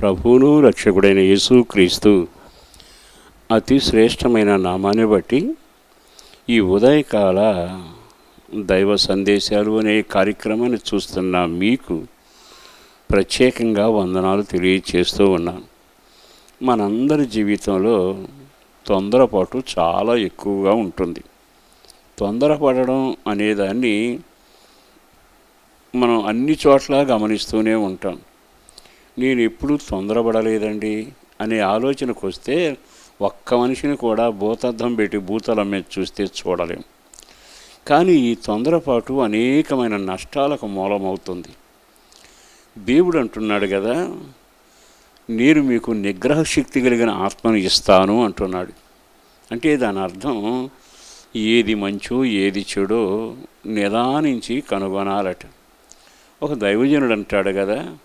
ప్రభువును రక్షకుడైన యేసుక్రీస్తు అతి శ్రేష్టమైన నామాన్ని బట్టి ఈ ఉదయకాల దైవ సందేశాలు అనే కార్యక్రమాన్ని చూస్తున్న మీకు ప్రత్యేకంగా వందనాలు తెలియచేస్తూ ఉన్నాను. మనందరి జీవితంలో తొందరపాటు చాలా ఎక్కువగా ఉంటుంది. తొందరపడడం అనేదాన్ని మనం అన్ని చోట్ల గమనిస్తూనే ఉంటాం. నేను ఎప్పుడూ తొందరపడలేదండి అనే ఆలోచనకు వస్తే ఒక్క మనిషిని కూడా భూతద్దం పెట్టి భూతలమ్మే చూస్తే చూడలేం. కానీ ఈ తొందరపాటు అనేకమైన నష్టాలకు మూలమవుతుంది. దేవుడు అంటున్నాడు కదా నేను మీకు నిగ్రహ శక్తి కలిగిన ఆత్మను ఇస్తాను అంటున్నాడు. అంటే దాని అర్థం ఏది మంచో ఏది చెడో నిదానించి కనుగొనాలట. ఒక దైవజనుడు అంటాడు కదా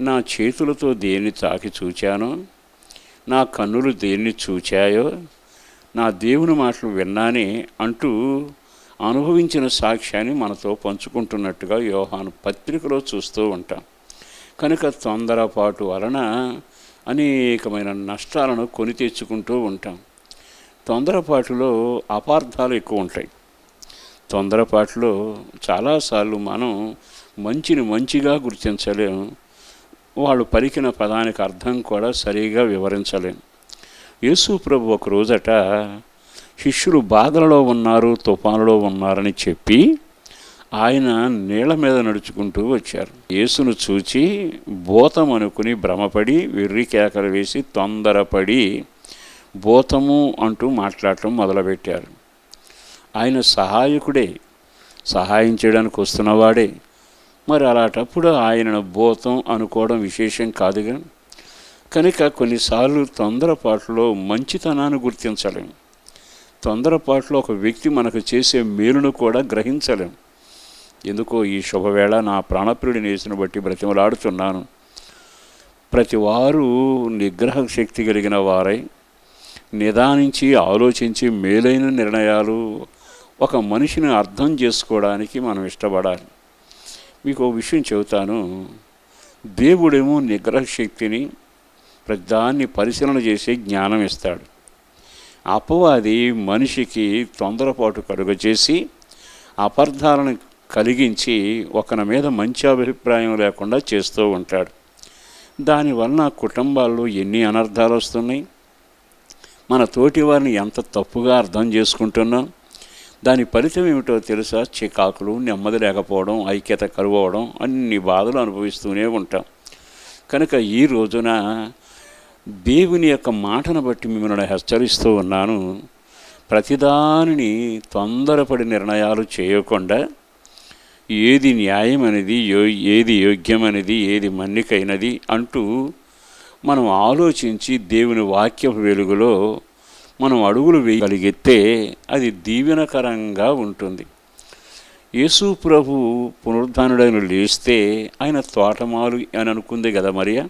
నా చేతులతో దేన్ని తాకి చూచానో? నా కన్నులు దేన్ని చూచాయో? నా దేవుని మాటలు విన్నానే అంటూ అనుభవించిన సాక్ష్యాన్ని మనతో పంచుకుంటున్నట్టుగా యోహాను పత్రికలో చూస్తూ ఉంటాం. కనుక తొందరపాటు వలన అనేకమైన నష్టాలను కొని తెచ్చుకుంటూ ఉంటాం. తొందరపాటులో అపార్థాలు ఎక్కువ ఉంటాయి. తొందరపాటులో చాలాసార్లు మనం మంచిని మంచిగా గుర్తించలేం. వాళ్ళు పలికిన పదానికి అర్థం కూడా సరిగా వివరించలేము యేసు ప్రభు ఒక రోజట శిష్యులు బాధలలో ఉన్నారు తుఫానులో ఉన్నారని చెప్పి ఆయన నీళ్ళ మీద నడుచుకుంటూ వచ్చారు. యేసును చూచి భూతం అనుకుని భ్రమపడి వెర్రి కేకలు వేసి తొందరపడి భూతము అంటూ మాట్లాడటం మొదలుపెట్టారు. ఆయన సహాయకుడే సహాయం చేయడానికి వస్తున్నవాడే మరి అలాంటప్పుడు ఆయనను భూతం అనుకోవడం విశేషం కాదుగా కనుక కొన్నిసార్లు తొందరపాటులో మంచితనాన్ని గుర్తించలేం. తొందరపాటులో ఒక వ్యక్తి మనకు చేసే మేలును కూడా గ్రహించలేం. ఎందుకో ఈ శుభవేళ నా ప్రాణప్రియుడిని వేసిన బట్టి బ్రతిమలాడుతున్నాను. ప్రతి వారు నిగ్రహ శక్తి కలిగిన వారై నిదానించి ఆలోచించి మేలైన నిర్ణయాలు ఒక మనిషిని అర్థం చేసుకోవడానికి మనం ఇష్టపడాలి. మీకు విషయం చెబుతాను. దేవుడేమో నిగ్రహ శక్తిని ప్రతిదాన్ని పరిశీలన చేసే జ్ఞానం ఇస్తాడు. అపవాది మనిషికి తొందరపాటు కలుగజేసి అపార్థాలను కలిగించి ఒకరి మీద మంచి అభిప్రాయం లేకుండా చేస్తూ ఉంటాడు. దానివలన కుటుంబాల్లో ఎన్ని అనర్థాలు వస్తున్నాయి? మన తోటి వారిని ఎంత తప్పుగా అర్థం చేసుకుంటున్నాం? దాని ఫలితం ఏమిటో తెలుసా? చికాకులు నెమ్మది లేకపోవడం ఐక్యత కరువవడం అన్ని బాధలు అనుభవిస్తూనే ఉంటాం. కనుక ఈ రోజున దేవుని యొక్క మాటను బట్టి మిమ్మల్ని హెచ్చరిస్తూ ఉన్నాను. ప్రతిదానిని తొందరపడి నిర్ణయాలు చేయకుండా ఏది న్యాయమనేది యో ఏది యోగ్యమనేది ఏది మన్నికైనది అంటూ మనం ఆలోచించి దేవుని వాక్య వెలుగులో మనం అడుగులు వేయగలిగితే అది దీవెనకరంగా ఉంటుంది. యేసు ప్రభు పునరుద్ధానుడైన లేస్తే ఆయన తోటమాలు అని అనుకుంది కదా మరియా?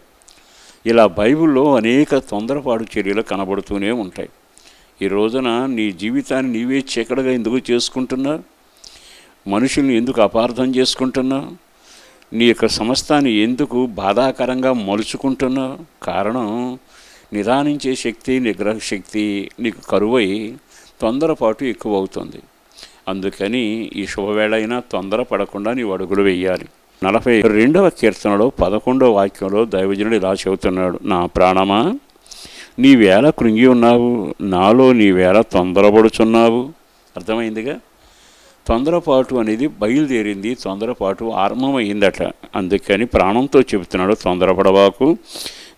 ఇలా బైబిల్లో అనేక తొందరపాటు చర్యలు కనబడుతూనే ఉంటాయి. ఈ రోజున నీ జీవితాన్ని నీవే చీకడగా ఎందుకు చేసుకుంటున్నావు? మనుషుల్ని ఎందుకు అపార్థం చేసుకుంటున్నావు? నీ యొక్క సమస్తాన్ని ఎందుకు బాధాకరంగా మలుచుకుంటున్నావు? కారణం నిదానించే శక్తి నిగ్రహ శక్తి నీకు కరువై తొందరపాటు ఎక్కువ అవుతుంది అందుకని ఈ శుభవేళ అయినా తొందరపడకుండా నీవు అడుగులు వేయాలి. నలభై రెండవ కీర్తనలో పదకొండవ వాక్యంలో దైవజనుడు ఇలా చెబుతున్నాడు నా ప్రాణమా నీవేళ కృంగి ఉన్నావు నాలో నీవేళ తొందరపడుచున్నావు. అర్థమైందిగా? తొందరపాటు అనేది బయలుదేరింది తొందరపాటు ఆరంభమైందట. అందుకని ప్రాణంతో చెబుతున్నాడు తొందరపడవాకు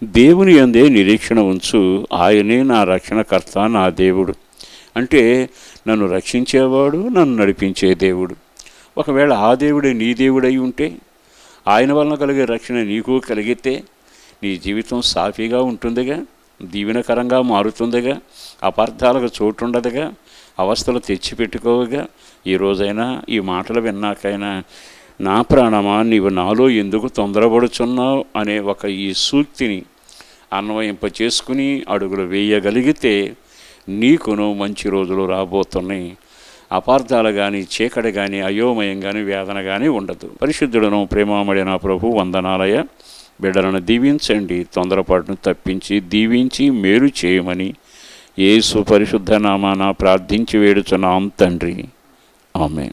దేవుని అందే నిరీక్షణ ఉంచు ఆయనే నా రక్షణకర్త నా దేవుడు. అంటే నన్ను రక్షించేవాడు నన్ను నడిపించే దేవుడు. ఒకవేళ ఆ దేవుడే నీ దేవుడై ఉంటే ఆయన వలన కలిగే రక్షణ నీకు కలిగితే నీ జీవితం సాఫీగా ఉంటుందిగా దీవెనకరంగా మారుతుందిగా అపార్థాలకు చోటుండదుగా అవస్థలు తెచ్చిపెట్టుకోవగా. ఈ రోజైనా ఈ మాటలు విన్నాకైనా నా ప్రాణమా నీవు నాలో ఎందుకు తొందరపడుచున్నావు అనే ఒక ఈ సూక్తిని అన్వయింప చేసుకుని అడుగులు వేయగలిగితే నీకును మంచి రోజులు రాబోతున్నాయి. అపార్థాలు కానీ చీకటి కానీ అయోమయం కానీ వేదన కానీ ఉండదు. పరిశుద్ధుడను ప్రేమామడిన ప్రభు వందనాలయ. బిడ్డలను దీవించండి తొందరపాటును తప్పించి దీవించి మేలు చేయమని ఏ పరిశుద్ధ నామాన ప్రార్థించి వేడుచున్నాం తండ్రి. ఆమె